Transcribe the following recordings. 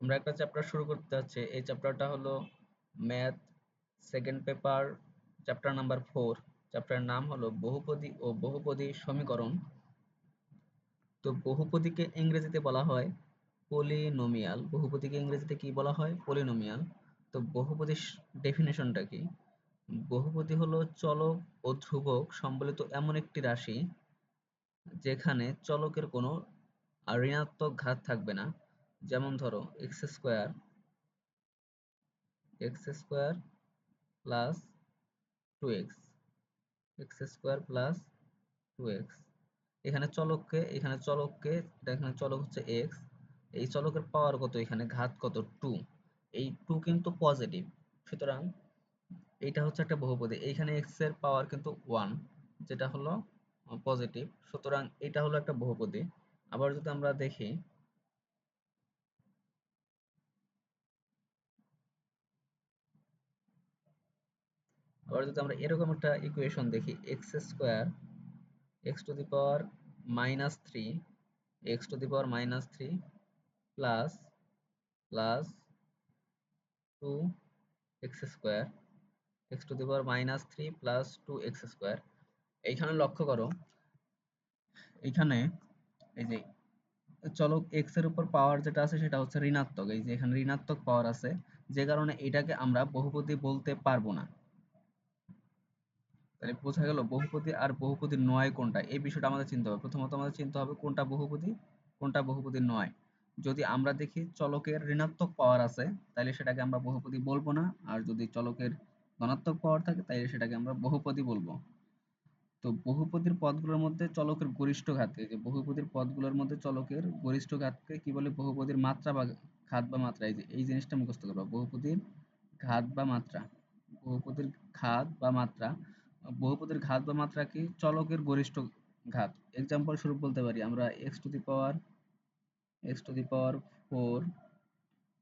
আমরা একটা চ্যাপ্টার শুরু করতে যাচ্ছি। এই চ্যাপ্টারটা হলো math second paper chapter number four চ্যাপ্টারের নাম হলো বহুপদী ও বহুপদী সমীকরণ। তো বহুপদীকে ইংরেজিতে বলা হয় পলিনোমিয়াল বহুপদীকে ইংরেজিতে কি বলা হয়? পলিনোমিয়াল তো বহুপদীর ডেফিনেশনটা কি? বহুপদী হলো চলক ও ধ্রুবক সম্বলিত এমন একটি রাশি, যেখানে চলকের কোনো ঋণাত্মক ঘাত থাকবে না। যেমন ধরো X square X square plus two X X square plus two X এখানে চলককে এখানে চলককে, এটা এখানে চলক হচ্ছে এক্স এই চলকের পাওয়ার কত? এখানে ঘাত কত? টু এই টু কিন্তু পজিটিভ সুতরাং এইটা হচ্ছে একটা বহুপদী। এইখানে এক্সের পাওয়ার কিন্তু ওয়ান যেটা হলো পজিটিভ সুতরাং এটা হলো একটা বহুপদী। আবার যদি আমরা দেখি আবার যদি আমরা এরকম একটা ইকুয়েশন দেখি X square X to the power minus three X to the power minus three plus plus two X square X to the power minus three plus two X square এইখানে লক্ষ্য করো, এইখানে এই যে চলক এক্সের উপর পাওয়ার যেটা আছে সেটা হচ্ছে ঋণাত্মক, এই যে এখানে ঋণাত্মক পাওয়ার আছে, যে কারণে এটাকে আমরা বহুপদী বলতে পারব না। তাহলে বোঝা গেল বহুপদী আর বহুপদী নয় কোনটা? এই বিষয়টা আমাদের চিনতে হবে। প্রথমত আমাদের চিনতে হবে কোনটা বহুপদী কোনটা বহুপদী নয়। যদি আমরা দেখি চলকের ঋণাত্মক পাওয়ার আছে, তাহলে সেটাকে আমরা বহুপদী বলব না। আর যদি চলকের ধনাত্মক পাওয়ার থাকে, তাহলে সেটাকে আমরা বহুপদী বলব। তো বহুপদীর পদগুলোর মধ্যে চলকের গরিষ্ঠ ঘাতকে যে বহুপদীর পদগুলোর মধ্যে চলকের গরিষ্ঠ ঘাতকে কি বলে? বহুপদীর মাত্রা বা ঘাত বা মাত্রা, এই যে, এই জিনিসটা মুখস্থ করবা। বহুপদীর ঘাত বা মাত্রা, বহুপদীর ঘাত বা মাত্রা বহুপদীর ঘাত বা মাত্রা কি? চলকের গরিষ্ঠ ঘাত। এক্সাম্পল স্বরূপ বলতে পারি। আমরা X to the power X to the power four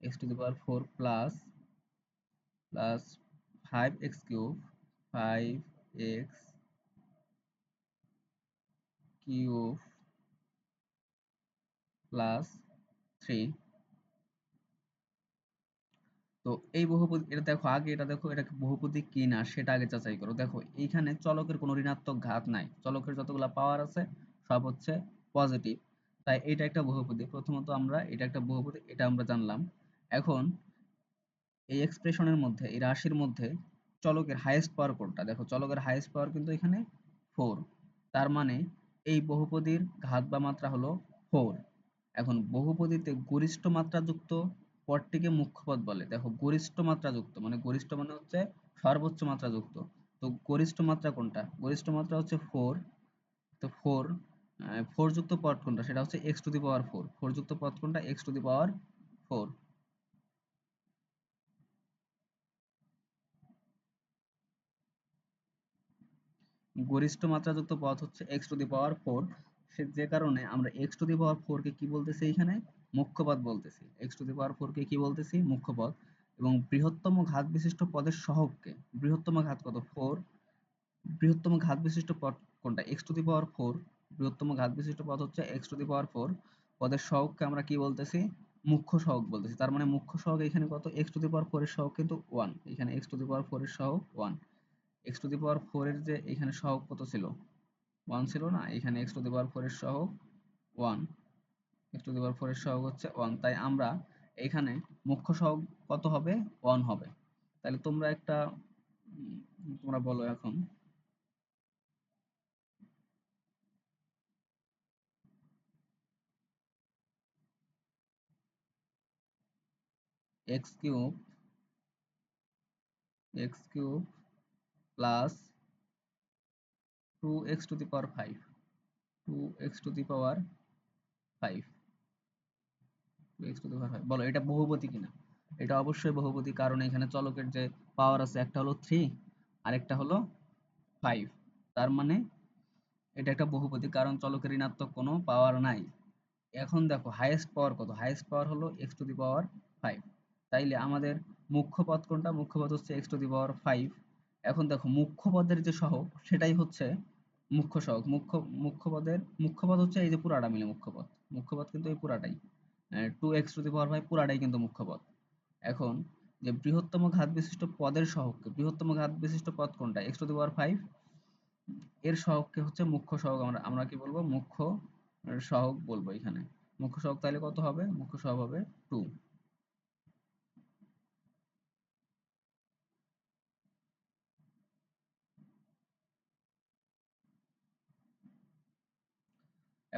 X to the power four plus plus five X cube five X cube plus three তো এই বহুপদী এটা দেখো আগে এটা দেখো এটা বহুপদী কি না সেটা আগে যাচাই করো। দেখো, এইখানে চলকের কোনো ঋণাত্মক ঘাত নাই। চলকের যতগুলা পাওয়ার আছে, সব হচ্ছে পজিটিভ তাই এটা একটা বহুপদী প্রথমত আমরা এটা একটা বহুপদী এটা আমরা জানলাম। এখন এই এক্সপ্রেশনের মধ্যে, এই রাশির মধ্যে চলকের হাইয়েস্ট পাওয়ার কোনটা? দেখো, চলকের হাইয়েস্ট পাওয়ার কিন্তু এখানে ফোর তার মানে এই বহুপদীর ঘাত বা মাত্রা হলো ফোর এখন বহুপদীতে গরিষ্ঠ মাত্রা যুক্ত পদটিকে মুখ্য পদ বলে। দেখো, গরিষ্ঠ মাত্রা যুক্ত মানে গরিষ্ঠ মানে হচ্ছে সর্বোচ্চ মাত্রা যুক্ত তো গরিষ্ঠ মাত্রা কোনটা? গরিষ্ঠ মাত্রা হচ্ছে ফোর তো ফোর ফোর যুক্ত পদ কোনটা? সেটা হচ্ছে X to the power four four যুক্ত পদ কোনটা? X to the power four গরিষ্ঠ মাত্রাযুক্ত পদ হচ্ছে X to the power four সে যে কারণে আমরা X to the power four কে কি বলতেছি এখানে মুখ্য পদ বলতেছি। X to the power four কে কি বলতেছি? মুখ্য পদ এবং বৃহত্তম ঘাত বিশিষ্ট পদের সহগকে, বৃহত্তম ঘাত কত? ফোর বৃহত্তম ঘাত বিশিষ্ট পদ কোনটা? X to the power four বৃহত্তম ঘাত বিশিষ্ট পদ হচ্ছে X to the power four পদের সহগকে আমরা কি বলতেছি? মুখ্য সহগ বলতেছি। তার মানে মুখ্য সহগ এখানে কত? X to the power four এর সহগ কিন্তু ওয়ান এখানে X to the power four এর সহগ one X to the power four এর যে এখানে সহগ কত ছিল? ওয়ান ছিল না? এখানে X to the power four এর সহগ one X to the power four এর সহগ হচ্ছে ওয়ান তাই আমরা এখানে মুখ্য সহগ কত হবে? ওয়ান হবে। তাহলে তোমরা একটা তোমরা বলো এখন। X cube X cube plus two X to the power five two X to the power five two X বলো, এটা বহুপদী কিনা? এটা অবশ্যই বহুপদী কারণ এখানে চলকের যে পাওয়ার আছে, একটা হলো থ্রি আরেকটা হলো ফাইভ তার মানে এটা একটা বহুপদী কারণ চলকের ঋণাত্মক কোনো পাওয়ার নাই। এখন দেখো হাইয়েস্ট পাওয়ার কত? হাইয়েস্ট পাওয়ার হলো X to the power five তাইলে আমাদের মুখ্য পদ কোনটা? মুখ্য পদ হচ্ছে X to the power five এখন দেখো, মুখ্য পদের যে সহগ, সেটাই হচ্ছে মুখ্য সহগ। মুখ্য মুখ্য পদের, মুখ্য পদ হচ্ছে এই যে পুরাটা মিলে মুখ্য পদ। মুখ্য পদ কিন্তু এই পুরাটাই। Two to the power five পুরাটাই কিন্তু মুখ্য পদ। এখন যে বৃহত্তম ঘাত বিশিষ্ট পদের সহগকে, বৃহত্তম ঘাত বিশিষ্ট পদ কোনটা? X to the power five এর সহগকে হচ্ছে মুখ্য সহগ, আমরা আমরা কি বলব? মুখ্য সহগ বলব এখানে। মুখ্য সহগ তাহলে কত হবে? মুখ্য সহগ হবে টু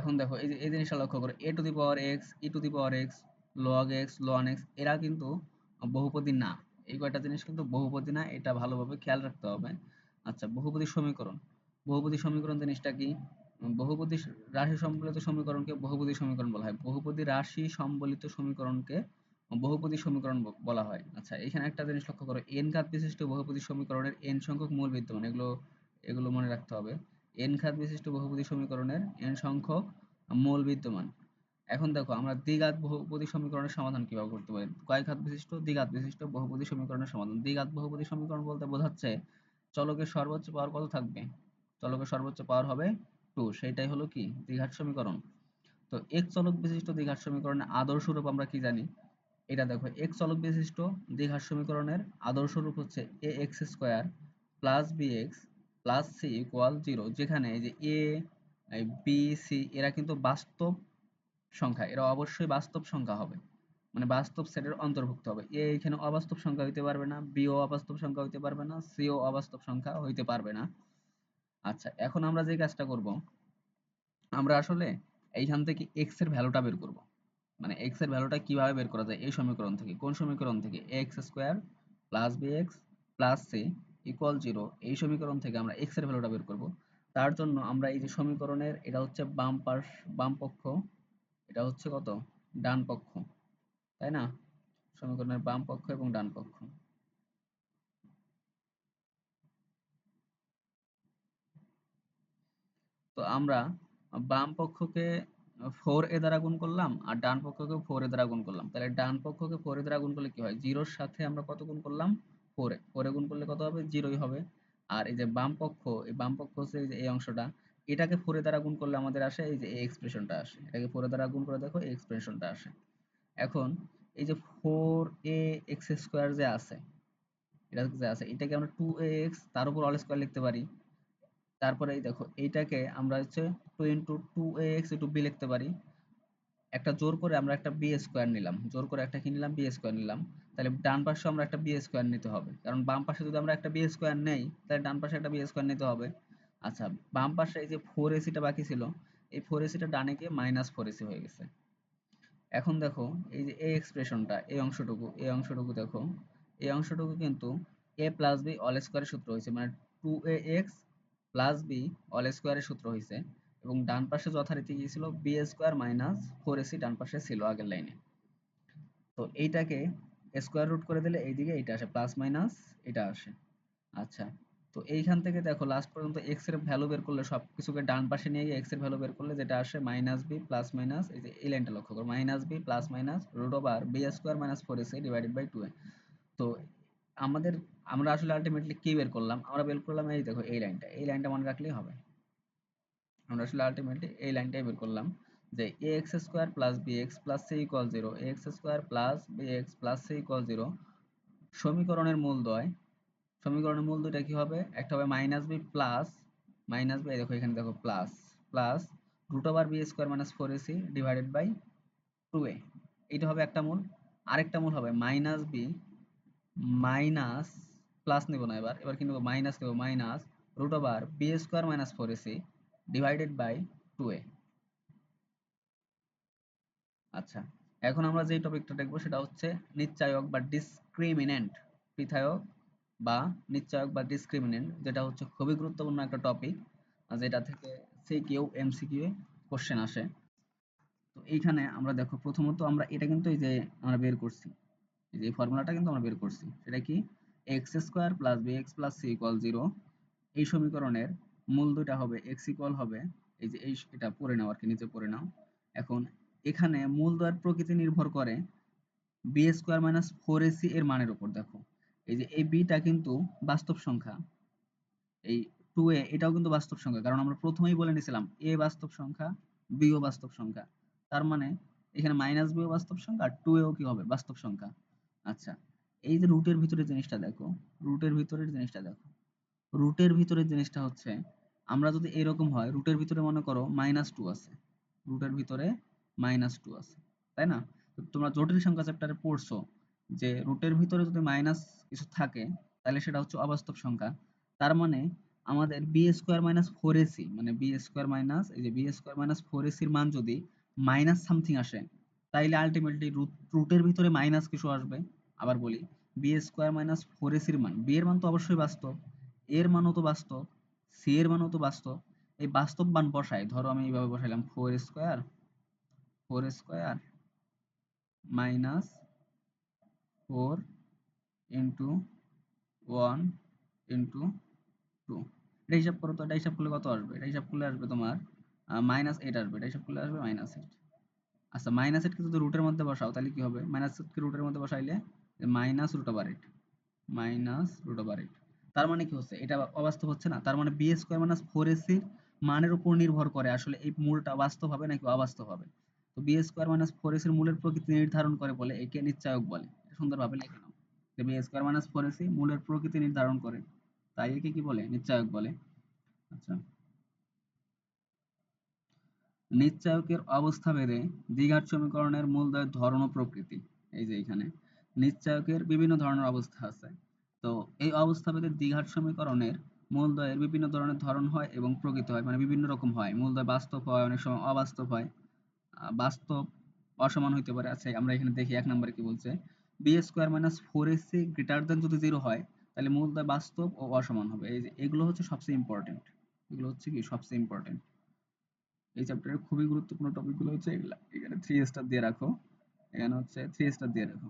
এখন দেখো, এই যে, এই জিনিসটা লক্ষ্য করো A to the power X E to the power X log X ln X এরা কিন্তু বহুপদী না। এই কয়টা জিনিস কিন্তু বহুপদী না, এটা ভালোভাবে খেয়াল রাখতে হবে। আচ্ছা বহুপদী সমীকরণ। বহুপদী সমীকরণ জিনিসটা কি? বহুপদী রাশি সম্বলিত সমীকরণকে বহুপদী সমীকরণ বলা হয়। বহুপদী রাশি সম্বলিত সমীকরণকে বহুপদী সমীকরণ বলা হয়। আচ্ছা এখানে একটা জিনিস লক্ষ্য করো এন ঘাত বিশিষ্ট বহুপদী সমীকরণের এন সংখ্যক মূল বিদ্যমান, এগুলো এগুলো মনে রাখতে হবে। এন ঘাত বিশিষ্ট বহুপদী সমীকরণের এন সংখ্যক মূল বিদ্যমান। এখন দেখো, আমরা দ্বিঘাত বহুপদী সমীকরণের সমাধান কীভাবে করতে পারি? কয় ঘাত বিশিষ্ট? দ্বিঘাত বিশিষ্ট বহুপদী সমীকরণের সমাধান। দ্বিঘাত বহুপদী সমীকরণ বলতে বোঝাচ্ছে চলকের সর্বোচ্চ পাওয়ার কত থাকবে? চলকের সর্বোচ্চ পাওয়ার হবে টু। সেটাই হলো কি? দ্বিঘাত সমীকরণ। তো এক চলক বিশিষ্ট দ্বিঘাত সমীকরণের আদর্শ রূপ আমরা কি জানি? এটা দেখো এক চলক বিশিষ্ট দ্বিঘাত সমীকরণের আদর্শ রূপ হচ্ছে A X square plus B X plus C equal zero যেখানে যে এ বি সি এরা কিন্তু বাস্তব সংখ্যা, এরা অবশ্যই বাস্তব সংখ্যা হবে। মানে বাস্তব সেটের অন্তর্ভুক্ত হবে। এ এখানে অবাস্তব সংখ্যা হইতে পারবে না বি ও অবাস্তব সংখ্যা হইতে পারবে না সি ও অবাস্তব সংখ্যা হইতে পারবে না। আচ্ছা এখন আমরা যে কাজটা করব, আমরা আসলে এইখান থেকে এক্সের ভ্যালুটা বের করব। মানে এক্সের ভ্যালুটা কীভাবে বের করা যায়, এই সমীকরণ থেকে, কোন সমীকরণ থেকে? X square plus B X plus C equal zero এই সমীকরণ থেকে আমরা এক্সের ভ্যালুটা বের করব। তার জন্য আমরা এই যে সমীকরণের, এটা হচ্ছে বাম পাশ, বাম পক্ষ, এটা হচ্ছে কত? ডান পক্ষ, তাই না? সমীকরণের বাম পক্ষ এবং ডান পক্ষ। তো আমরা বাম পক্ষকে ফোর এ দ্বারা গুণ করলাম, আর ডান পক্ষকে ফোর এ দ্বারা গুণ করলাম। তাহলে ডান পক্ষকে ফোর এ দ্বারা গুণ করলে কি হয়? জিরোর সাথে আমরা কত গুণ করলাম? ফোর ফোর গুণ করলে কত হবে? জিরোই হবে। আর এই যে বাম পক্ষ, এই বাম পক্ষ হচ্ছে এই অংশটা, এটাকে ফোর দ্বারা গুণ করলে আমাদের আসে এই যে এই এক্সপ্রেশনটা আসে। এটাকে ফোর দ্বারা গুণ করে দেখো এই এক্সপ্রেশনটা আসে। এখন এই যে ফোর এ এক্স স্কোয়ার যে আছে, এটা যে আছে, এটাকে আমরা টু এ এক্স তার উপর অল স্কোয়ার লিখতে পারি। তারপরে এই দেখো, এইটাকে আমরা হচ্ছে two into two A X into B লিখতে পারি। একটা জোর করে আমরা একটা বি স্কোয়ার নিলাম। জোর করে একটা কি নিলাম? বি স্কোয়ার নিলাম। তাহলে ডান পাশে আমরা একটা বি স্কোয়ার নিতে হবে। কারণ বাম পাশে যদি আমরা একটা বি স্কোয়ার নেই, তাহলে ডান পাশে একটা বি স্কোয়ার নিতে হবে। আচ্ছা বাম পাশে এই যে ফোর এসিটা বাকি ছিল, এই ফোর এসিটা ডানে গিয়ে মাইনাস ফোর এসি হয়ে গেছে। এখন দেখো, এই যে এই এক্সপ্রেশনটা এই অংশটুকু এই অংশটুকু দেখো। এই অংশটুকু কিন্তু এ প্লাস বি অল স্কোয়ারের সূত্র হয়েছে। মানে two A X plus B all স্কোয়ারের সূত্র হয়েছে। এবং ডান পাশে যথারীতি কি ছিল B square minus four AC ডান পাশে ছিল আগের লাইনে তো এইটাকে স্কোয়ার রুট করে দিলে এইদিকে এইটা আসে প্লাস মাইনাস এটা আসে। আচ্ছা তো এইখান থেকে দেখো লাস্ট পর্যন্ত এক্সের ভ্যালু বের করলে সব কিছুকে ডান পাশে নিয়ে গিয়ে এক্সের ভ্যালু বের করলে যেটা আসে মাইনাস বি প্লাস মাইনাস এই যে এই লাইনটা লক্ষ্য করো minus B plus minus root over B square minus four AC divided by two A তো আমাদের, আমরা আসলে আলটিমেটলি কি বের করলাম? আমরা বের করলাম এই দেখো, এই লাইনটা এই লাইনটা মনে রাখলেই হবে। আমরা আসলে আলটিমেটলি এই লাইনটাই বের করলাম। যে A X square plus B X plus C equal zero A X square plus B X plus C equal zero সমীকরণের মূল দ্বয় সমীকরণের মূল দুইটা কি হবে? একটা হবে minus B plus minus B দেখো এখানে দেখো plus plus root over B square minus four AC divided by two A এইটা হবে একটা মূল। আরেকটা মূল হবে মাইনাস বি মাইনাস প্লাস নেব না এবার এবার কি নেব? মাইনাস নেব minus root over B square minus four AC divided by two A আচ্ছা এখন আমরা যে টপিকটা দেখব সেটা হচ্ছে নিশ্চায়ক বা ডিসক্রিমিনেন্ট পৃথায়ক বা নিশ্চয়ক বা ডিসক্রিমিনেন্ট যেটা হচ্ছে খুবই গুরুত্বপূর্ণ একটা টপিক যেটা থেকে সিকিউ এমসিকিউ কোশ্চেন আসে। তো এইখানে আমরা দেখো, প্রথমত আমরা এটা কিন্তু এই যে আমরা বের করছি, এই যে ফর্মুলাটা কিন্তু আমরা বের করছি, সেটা কি? X square plus B X plus C equal zero এই সমীকরণের মূল দুটা হবে এক্স ইকুয়াল হবে, এই যে এই এটা পড়ে নাও আর কি, নিচে পড়ে নাও। এখন এখানে মূল দ্বয়ের প্রকৃতি নির্ভর করে B square minus four AC এর মানের উপর, দেখো। এই যে এই বিটা কিন্তু বাস্তব সংখ্যা। এই টু এ এটাও কিন্তু বাস্তব সংখ্যা, কারণ আমরা প্রথমেই বলে নিয়েছিলাম এ বাস্তব সংখ্যা বি ও বাস্তব সংখ্যা। তার মানে এখানে মাইনাস বিও বাস্তব সংখ্যা, আর টু এও কি হবে? বাস্তব সংখ্যা। আচ্ছা এই যে রুটের ভিতরে জিনিসটা দেখো রুটের ভিতরের জিনিসটা দেখো। রুটের ভিতরের জিনিসটা হচ্ছে, আমরা যদি এরকম হয় রুটের ভিতরে মনে করো মাইনাস টু আছে। রুটের ভিতরে মাইনাস টু আছে, তাই না? তোমরা জটিল সংখ্যা চ্যাপ্টারে পড়ছো যে রুটের ভিতরে যদি মাইনাস কিছু থাকে, তাহলে সেটা হচ্ছে অবাস্তব সংখ্যা। তার মানে আমাদের B square minus four AC মানে বি স্কোয়ার মাইনাস এই যে বি স্কোয়ার মাইনাস ফোর এসির মান যদি মাইনাস সামথিং আসে, তাইলে আলটিমেটলি রুটের ভিতরে মাইনাস কিছু আসবে। আবার বলি বি স্কোয়ার মাইনাস ফোর এসির মান বি এর মান তো অবশ্যই বাস্তব এর মানও তো বাস্তব সি এর মানও তো বাস্তব, এই বাস্তব মান বসাই ধরো আমি এইভাবে বসাইলাম four square four square minus four into one into two. এটা হিসাব করো তো, এটা হিসাব করলে কত আসবে? এটা হিসাব করলে আসবে তোমার মাইনাস এইট আসবে। এটা হিসাব করলে আসবে মাইনাস এইট আচ্ছা মাইনাস এইটকে যদি রুটের মধ্যে বসাও, তাহলে কি হবে? মাইনাস এইটকে রুটের মধ্যে বসাইলে minus root over eight minus root over eight তার মানে কি হচ্ছে? এটা অবাস্তব হচ্ছে না? তার মানে B square minus four AC মানের উপর নির্ভর করে আসলে এই মূলটা বাস্তব হবে নাকি অবাস্তব হবে? তো বি স্কোয়ার মাইনাস ফোর এসির মূলের প্রকৃতি নির্ধারণ করে বলে একে নিশ্চয়ক বলে। সুন্দরভাবে লিখে নাও। যে b square minus four a c মূলের প্রকৃতি নির্ধারণ করে, তাই একে কি বলে? নিশ্চয়ক বলে। আচ্ছা। নিশ্চয়কের অবস্থা ভেদে দ্বিঘাত সমীকরণের মূলদ্বয়ের ধরন ও প্রকৃতি। এই যে এখানে নিশ্চয়কের বিভিন্ন ধরনের অবস্থা আছে। তো এই অবস্থা ভেদে দ্বিঘাত সমীকরণের মূলদ্বয়ের বিভিন্ন ধরনের ধরন হয় এবং প্রকৃতি হয় মানে বিভিন্ন রকম হয়। মূলদ্বয় বাস্তব হয়, অনেক সময় অবাস্তব হয়। বাস্তব অসমান হইতে পারে। আচ্ছা আমরা এখানে দেখি এক নম্বরে কি বলছে? B square minus four a c greater than যদি জিরো হয়, তাহলে মূলদ্বয় বাস্তব ও অসমান হবে। এই যে, এগুলো হচ্ছে সবচেয়ে ইম্পর্টেন্ট এগুলো হচ্ছে কি সবচেয়ে ইম্পর্টেন্ট এই চ্যাপ্টারের খুবই গুরুত্বপূর্ণ টপিকগুলো হচ্ছে এগুলা। এখানে থ্রি স্টার দিয়ে রাখো। এখানে হচ্ছে থ্রি স্টার দিয়ে রাখো।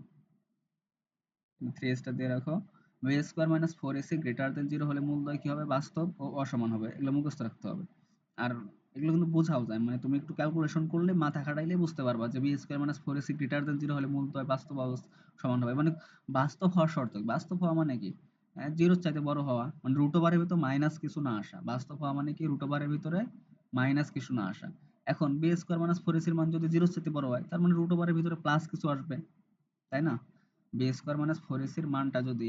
থ্রি স্টার দিয়ে রাখো। B square minus four a c greater than zero হলে মূলদ্বয় কি হবে? বাস্তব ও অসমান হবে। এগুলো মুখস্থ রাখতে হবে। আর এগুলো কিন্তু বোঝাও যায়। মানে তুমি একটু ক্যালকুলেশন করলে মাথা খাটাইলে বুঝতে পারবা যে b square minus four a c greater than zero হলে মূলদ্বয় বাস্তব সমান হবে। মানে বাস্তব হওয়ার শর্ত বাস্তব হওয়া মানে কি? জিরোর চাইতে বড় হওয়া। মানে রুট ওভারের ভিতর মাইনাস কিছু না আসা। বাস্তব হওয়া মানে কি? রুট ওভারের ভিতরে মাইনাস কিছু না আসা। এখন বি স্কোয়ার মাইনাস ফোর এসির মান যদি জিরোর চাইতে বড় হয়, তার মানে রুট ওভারের ভিতরে প্লাস কিছু আসবে। তাই না? বি স্কোয়ার মাইনাস ফোর এসির মানটা যদি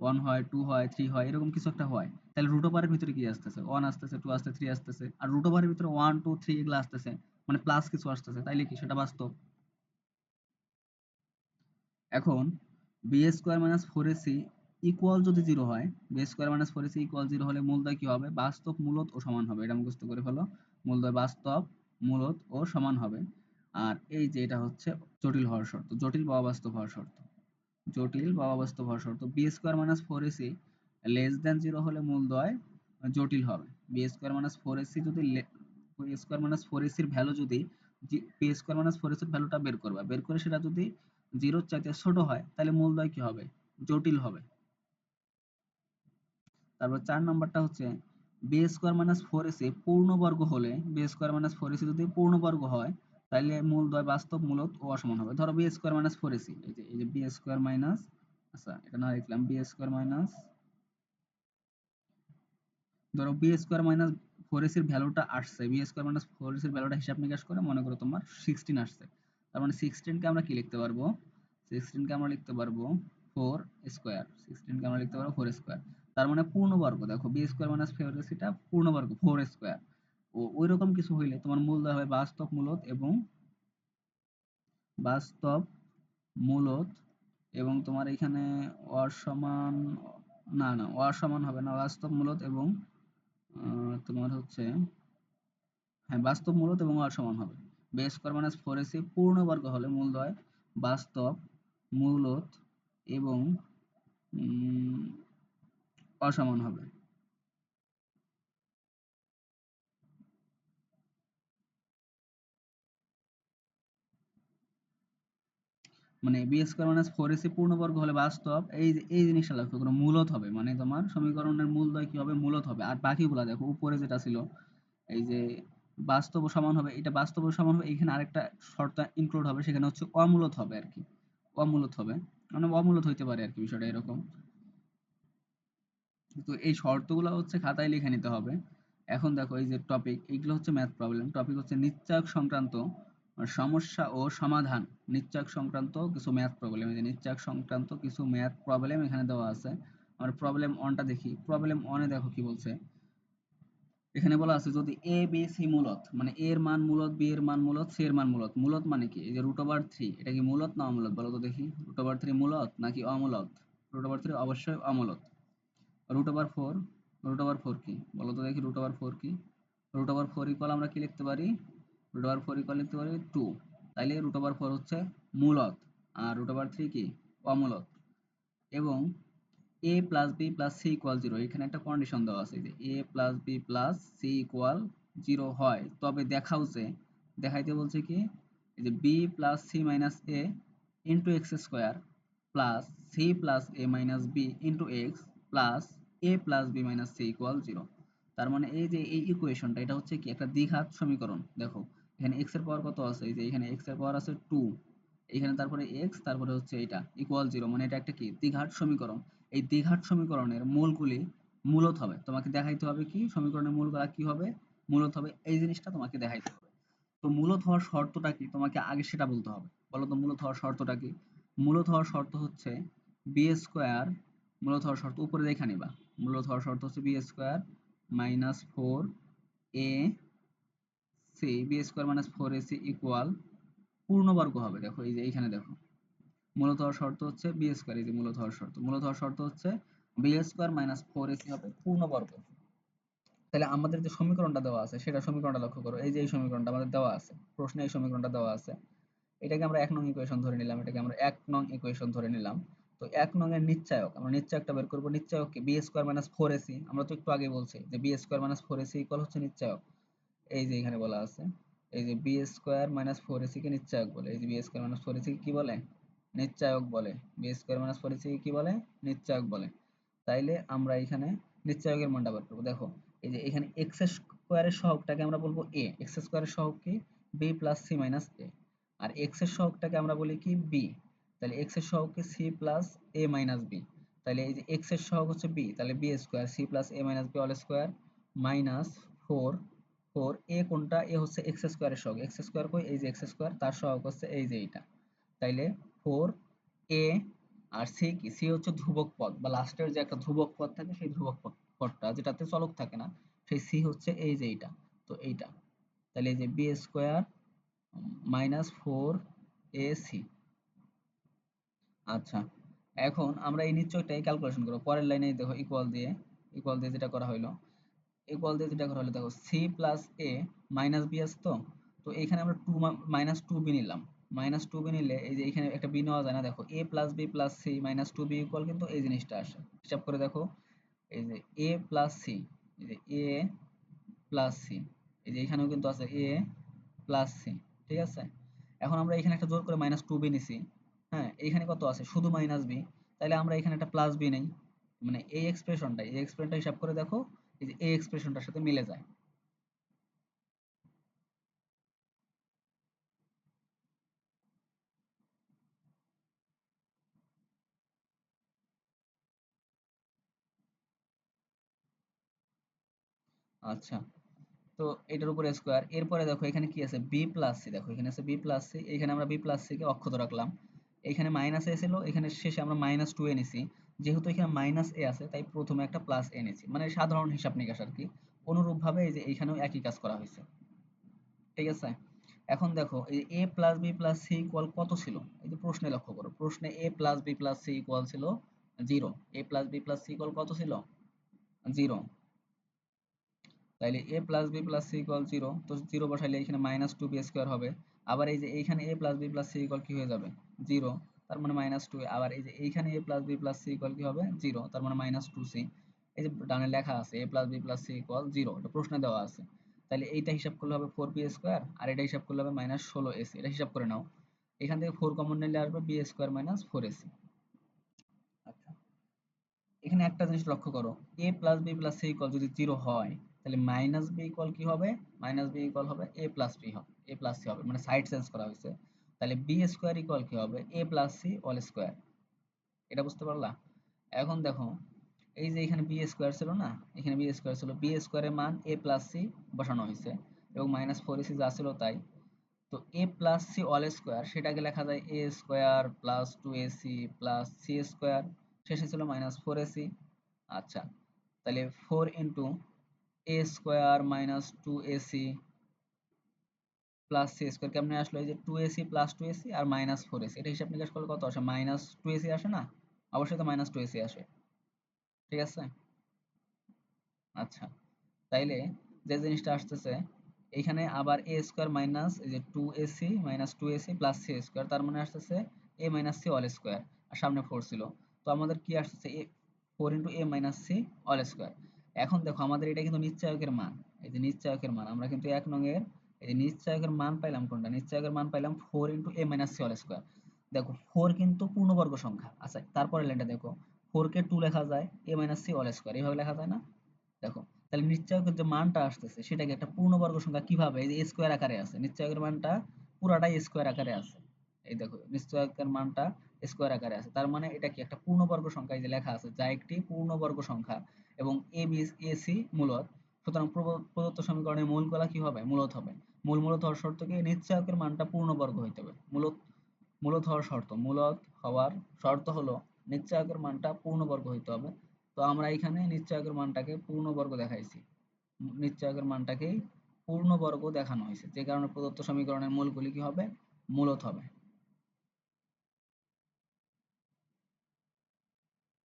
ওয়ান হয় টু হয় থ্রি হয়, এরকম কিছু একটা হয়। তাহলে রুট ওভারের ভিতরে কি আসতেছে? ওয়ান আসতেছে টু আসতেছে থ্রি আসতেছে। আর রুট ওভারের ভিতরে ওয়ান টু থ্রি এগুলো আসতেছে। মানে প্লাস কিছু আসতেছে, তাইলে কি? সেটা বাস্তব। এখন b square minus four a c equal যদি জিরো হয় b square minus four a c equal zero হলে মূলদয় কি হবে? বাস্তব মূলত ও সমান হবে। এটা মুখস্থ করে ফেলো। মূলদয় বাস্তব মূলত ও সমান হবে। আর এই যে এটা হচ্ছে জটিল হওয়ার শর্ত। জটিল বা অবাস্তব হওয়ার শর্ত। জটিল বা অবাস্তব হওয়ার শর্ত। B square minus four a c less than zero হলে মূলদয় জটিল হবে। B square minus four a c যদি বি স্কোয়ার মাইনাস ফোর এসির ভ্যালু যদি বি স্কোয়ার মাইনাস ফোর এসির ভ্যালুটা বের করবা, বের করে সেটা যদি জিরোর চাইতে ছোট হয়, তাহলে মূলদয় কি হবে? জটিল হবে। তারপর চার নাম্বারটা হচ্ছে b square minus four a c পূর্ণবর্গ হলে b square minus four a c যদি পূর্ণবর্গ হয় তাহলে মূলদ্বয় বাস্তব মূলত ও অসমান হবে। ধরো b square minus four a c এই যে এই যে বি স্কোয়ার মাইনাস আচ্ছা এটা না লিখলাম বি স্কোয়ার মাইনাস ধরো বি স্কোয়ার মাইনাস ফোর এসির ভ্যালুটা আসছে বি স্কোয়ার মাইনাস ফোর এসির ভ্যালুটা হিসাব নিকাশ করে মনে করো তোমার সিক্সটিন আসছে। তার মানে সিক্সটিনকে আমরা কি লিখতে পারব? সিক্সটিনকে আমরা লিখতে পারব ফোর স্কোয়ার সিক্সটিনকে আমরা লিখতে পারব ফোর স্কোয়ার তার মানে পূর্ণবর্গ, দেখো বি স্কোয়ার মাইনাস ফোর এসিটা পূর্ণবর্গ ফোর স্কোয়ার ও ওই রকম কিছু হইলে তোমার মূলদয় হবে বাস্তব মূলত এবং বাস্তব মূলত এবং তোমার এখানে অসমান, না না, অসমান হবে না, বাস্তব মূলত এবং তোমার হচ্ছে হ্যাঁ বাস্তব মূলত এবং অসমান হবে। B square minus four a c পূর্ণবর্গ হলে মূল মূলদয় বাস্তব মূলত এবং অসমান হবে। মানে b square minus four a c পূর্ণবর্গ হলে বাস্তব, এই এই জিনিসটা লক্ষ্য করো মূলত হবে মানে তোমার সমীকরণের মূলদয় কি হবে? মূলত হবে। আর বাকিগুলো দেখো, উপরে যেটা ছিল, এই যে বাস্তব সমান হবে, এটা বাস্তব সমান হবে, এখানে আরেকটা শর্ত ইনক্লুড হবে, সেখানে হচ্ছে অমূলত হবে আর কি। অমূলত হবে মানে অমূলত হইতে পারে আর কি বিষয়টা এরকম। তো এই শর্তগুলো হচ্ছে খাতায় লিখে নিতে হবে। এখন দেখো, এই যে টপিক এইগুলো হচ্ছে ম্যাথ প্রবলেম টপিক হচ্ছে নিশ্চয়ক সংক্রান্ত সমস্যা ও সমাধান নিশ্চয়ক সংক্রান্ত কিছু ম্যাথ প্রবলেম এই যে নিশ্চয়ক সংক্রান্ত কিছু ম্যাথ প্রবলেম এখানে দেওয়া আছে। আমরা প্রবলেম ওয়ানটা দেখি। প্রবলেম ওয়ানে দেখো কি বলছে। এখানে বলা আছে, যদি এ বি সি মূলত মানে এ এর মান মূলত বি এর মান মূলত সি এর মান মূলত মূলত মানে কি? এই যে রুট ওভার থ্রি এটা কি মূলত না অমূলত? বলো তো দেখি। রুট ওভার থ্রি মূলত নাকি অমূলত? রুট ওভার থ্রি অবশ্যই অমূলত। Root over four root over four কি? বলো তো দেখি রুট ওভার ফোর কি? রুট ওভার ফোর ইকুয়াল আমরা কি লিখতে পারি? রুট ওভার ফোর ইকুয়াল লিখতে পারি টু তাইলে রুট ওভার ফোর হচ্ছে মূলত, আর রুট ওভার থ্রি কি? অমূলত। এবং a plus b plus c equal zero এখানে একটা কন্ডিশন দেওয়া আছে যে a plus b plus c equal zero হয়। তবে দেখাও যে, দেখাইতে বলছে কি? যে b plus c minus a into x square plus c plus a minus b into x plus a plus b minus c equal zero তার মানে এই যে এই ইকুয়েশনটা এটা হচ্ছে কি? একটা দ্বিঘাত সমীকরণ। দেখো এখানে এক্সের পাওয়ার কত আছে? এই যে এখানে এক্সের পাওয়ার আছে টু এখানে তারপরে এক্স তারপরে হচ্ছে এটা ইকুয়াল জিরো মানে এটা একটা কি? দ্বিঘাত সমীকরণ। এই দ্বিঘাত সমীকরণের মূলগুলি মূলত হবে। তোমাকে দেখাইতে হবে কি? সমীকরণের মূলগুলা কি হবে? মূলত হবে এই জিনিসটা তোমাকে দেখাইতে হবে। তো মূলত হওয়ার শর্তটা কি? তোমাকে আগে সেটা বলতে হবে। বলো তো মূলত হওয়ার শর্তটা কি? মূলত হওয়ার শর্ত হচ্ছে বি স্কোয়ার মূলত হওয়ার শর্ত উপরে দেখা নিবা। মূলত হওয়ার শর্ত হচ্ছে b square minus four a c b square minus four a c equal পূর্ণবর্গ হবে। দেখো, এই যে এইখানে দেখো। মূলত হওয়ার শর্ত হচ্ছে বি স্কোয়ার এই যে মূলত হওয়ার শর্ত। মূলত হওয়ার শর্ত হচ্ছে b square minus four a c হবে তাহলে আমাদের যে সমীকরণটা দেওয়া আছে, সেটা সমীকরণটা লক্ষ্য করো। এই যে এই সমীকরণটা আমাদের দেওয়া আছে, প্রশ্নে এই সমীকরণটা দেওয়া আছে, এটাকে আমরা এক নং ইকুয়েশন ধরে নিলাম, এটাকে আমরা এক নং ইকুয়েশন ধরে নিলাম। তো এক নং এর নিশ্চয়ক, আমরা নিশ্চয়কটা বের করব, নিশ্চয়ক কি? B square minus four a c আমরা তো একটু আগে বলছি যে b square minus four a c equal হচ্ছে নিশ্চয়ক। এই যে এখানে বলা আছে, এই যে b square minus four a c কে নিশ্চয়ক বলে, এই যে b square minus four a c কি বলে? নিশ্চয়ক বলে। B square minus four a c কি বলে? নিশ্চয়ক বলে। তাইলে আমরা এখানে নিশ্চয়কের মানটা বের করব। দেখো, এই যে এখানে এক্স স্কোয়ারের সহগটাকে আমরা বলব এ এক্স স্কোয়ারের সহগ কি? B plus c minus a আর এক্সের সহগটাকে আমরা বলি কি? বি তাহলে এক্সের সহগ কি? C plus a minus b তাহলে এই যে এক্সের সহগ হচ্ছে বি তাহলে b square c plus a minus b all square minus four four, a কোনটা? এ হচ্ছে এক্স স্কোয়ারের সহগ। এক্স স্কোয়ার কই? এই যে এক্স স্কোয়ার, তার সহগ হচ্ছে এই যে এইটা। তাইলে ফোর, এ আর সি কি? সি হচ্ছে ধ্রুবক পদ, বা লাস্টের যে একটা ধ্রুবক পদ থাকে, সেই ধ্রুবক পদটা, যেটাতে চলক থাকে না, সেই সি হচ্ছে এই যে এইটা, তো এইটা। তাহলে এই যে b square minus four a c. আচ্ছা এখন আমরা এই নিশ্চয়টাই ক্যালকুলেশন করব। পরের লাইনে দেখো ইকুয়াল দিয়ে ইকুয়াল দিয়ে যেটা করা হলো ইকুয়াল দিয়ে যেটা করা হলো। দেখো c plus a minus b আছে তো? তো এখানে আমরা টু মাইনাস টু বি নিলাম। মাইনাস টু বি নিলে এই যে এখানে একটা বি নেওয়া যায় না। দেখো a plus b plus c minus two b equal কিন্তু এই জিনিসটা আসে। হিসাব করে দেখো, এই যে এ প্লাস সি এই যে এ প্লাস সি এই যে এখানেও কিন্তু আছে এ প্লাস সি ঠিক আছে? এখন আমরা এখানে একটা জোর করে মাইনাস টু বি নিছি। হ্যাঁ এখানে কত আছে? শুধু মাইনাস বি তাহলে আমরা এখানে একটা প্লাস বি নেই। মানে এই এক্সপ্রেশনটা এই এক্সপ্রেশনটা হিসাব করে দেখো এই এক্সপ্রেশনটার সাথে মিলে যায়। আচ্ছা তো এটার উপরে স্কোয়ার এরপরে দেখো এখানে কি আছে? বি প্লাস সি দেখো এখানে আছে বি প্লাস সি এখানে আমরা বি প্লাস সি কে অক্ষত রাখলাম। এখানে মাইনাস এ ছিল, এখানে শেষে আমরা মাইনাস টু এনেছি যেহেতু এখানে মাইনাস এ আছে, তাই প্রথমে একটা প্লাস এনেছি। মানে সাধারণ হিসাব নিকাশ আর কি। অনুরূপ ভাবে এই যে এইখানেও একই কাজ করা হয়েছে। ঠিক আছে? এখন দেখো, এই a plus b plus c equal কত ছিল? এই যে প্রশ্নে লক্ষ্য করো। প্রশ্নে a plus b plus c equal ছিল zero a plus b plus c equal কত ছিল? জিরো তাইলে a plus b plus c equal zero তো জিরো বসাইলে এখানে মাইনাস টু বি স্কোয়ার হবে। আবার এই যে এইখানে a plus b plus c equal কি হয়ে যাবে? জিরো তার মানে মাইনাস টু আবার এই যে এইখানে a plus b plus c equal কি হবে? জিরো তার মানে মাইনাস টু সি এই যে ডানে লেখা আছে, a plus b plus c equal zero এটা প্রশ্নে দেওয়া আছে। তাহলে এইটা হিসাব করলে হবে ফোর বি স্কোয়ার আর এটা হিসাব করলে হবে মাইনাস ষোলো এসি এটা হিসাব করে নাও। এখান থেকে ফোর কমন নিলে আসবে b square minus four a c আচ্ছা। এখানে একটা জিনিস লক্ষ্য করো a plus b plus c equal যদি জিরো হয়, তাহলে মাইনাস বি ইকুয়াল কি হবে? মাইনাস বি ইকুয়াল হবে এ প্লাস বি হবে এ প্লাস সি হবে। মানে সাইড চেঞ্জ করা হয়েছে। তাহলে বি স্কোয়ার ইকুয়াল কি হবে? A plus c all square এটা বুঝতে পারলা? এখন দেখো, এই যে এখানে বি স্কোয়ার ছিল না? এখানে বি স্কোয়ার ছিল। বি স্কোয়ারের মান এ প্লাস সি বসানো হয়েছে এবং মাইনাস ফোর এসি যা ছিল তাই। তো a plus c all square সেটাকে লেখা যায় a square plus two a c plus c square শেষে ছিল মাইনাস ফোর এসি আচ্ছা তাহলে four into a square minus two a c plus c square কেমনে আসলো? এই যে two a c plus two a c R minus four AC এটা হিসাব নিকাশ করলে কত আসে? মাইনাস টু এসি আসে না? অবশ্যই তো মাইনাস টু এসি আসে। ঠিক আছে? আচ্ছা তাইলে যে জিনিসটা আসতেছে, এখানে আবার এ স্কোয়ার মাইনাস এই যে two a c minus two a c plus c square তার মানে আসতেছে a minus c all square আর সামনে ফোর ছিল। তো আমাদের কি আসতেছে? এ four into a minus c all square এখন দেখো, আমাদের এটা কিন্তু নিশ্চয়কের মান। এই যে নিশ্চয়কের মান, আমরা কিন্তু এক নঙের এই নিশ্চয়কের মান পাইলাম কোনটা? নিশ্চয়কের মান পাইলাম four into a minus c all square দেখো ফোর কিন্তু পূর্ণবর্গ সংখ্যা। আচ্ছা তারপরে লাইনটা দেখো। ফোর কে টু লেখা যায় a minus c all square এইভাবে লেখা যায় না? দেখো, তাহলে নিশ্চয়কের যে মানটা আসতেছে, সেটাকে একটা পূর্ণবর্গ সংখ্যা কীভাবে? এই যে স্কোয়ার আকারে আছে। নিশ্চয়কের মানটা পুরাটাই স্কোয়ার আকারে আছে। এই দেখো, নিশ্চয়কের মানটা স্কোয়ার আকারে আছে। তার মানে এটা কি? একটা পূর্ণবর্গ সংখ্যা। এই যে লেখা আছে, যা একটি পূর্ণবর্গ সংখ্যা। এবং এ বি এ সি মূলদ সুতরাং প্রদত্ত সমীকরণের মূল মূলগুলা কি হবে? মূলত হবে। মূল, মূলত হওয়ার শর্ত কি? নিশ্চয়কের মানটা পূর্ণবর্গ হইতে হবে। মূলত মূলত হওয়ার শর্ত মূলত হওয়ার শর্ত হলো নিশ্চয়কের মানটা পূর্ণবর্গ হইতে হবে। তো আমরা এখানে নিশ্চয়কের মানটাকে পূর্ণবর্গ দেখাইছি। নিশ্চয়কের মানটাকেই পূর্ণবর্গ দেখানো হয়েছে যে কারণে প্রদত্ত সমীকরণের মূলগুলি কি হবে? মূলত হবে।